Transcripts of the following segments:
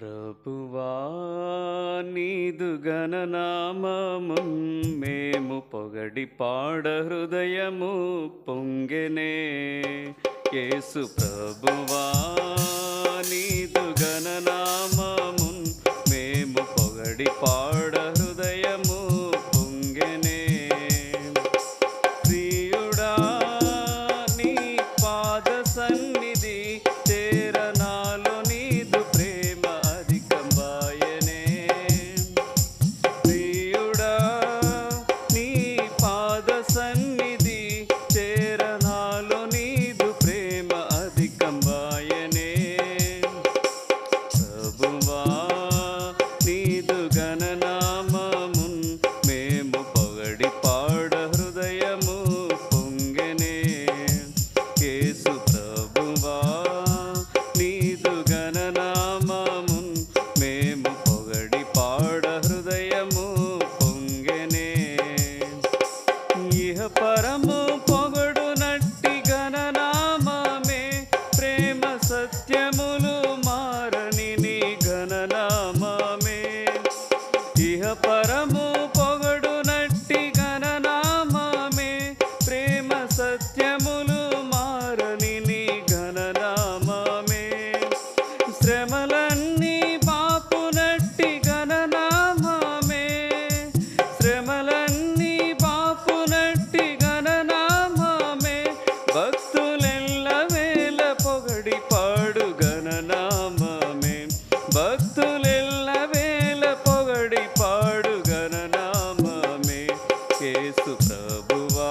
ప్రభువా నీదు గణనామమున్ మేము పొగడి పాడ హృదయము పొంగెనే. యేసు ప్రభువా నీదు గణనామమున్ మేము పొగడి పాడ హృదయము పొంగెనే. ప్రియుడా నీ పాద సన్నిధి శ్రమలన్నీ బాపు నట్టి గణనామమే శ్రమలన్నీ బాపు నట్టి గణనామమే భక్తులెల్ల వేల పొగడి పాడు గణనామమే భక్తులెల్ల వేల పొగడి పాడు గణనామమే కేసు ప్రభువా.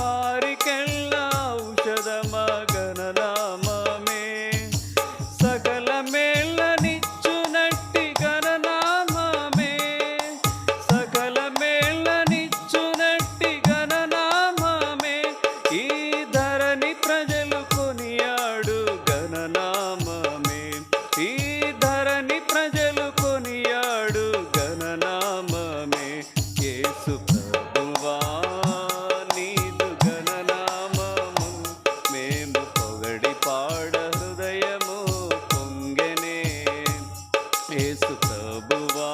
ప్రభువా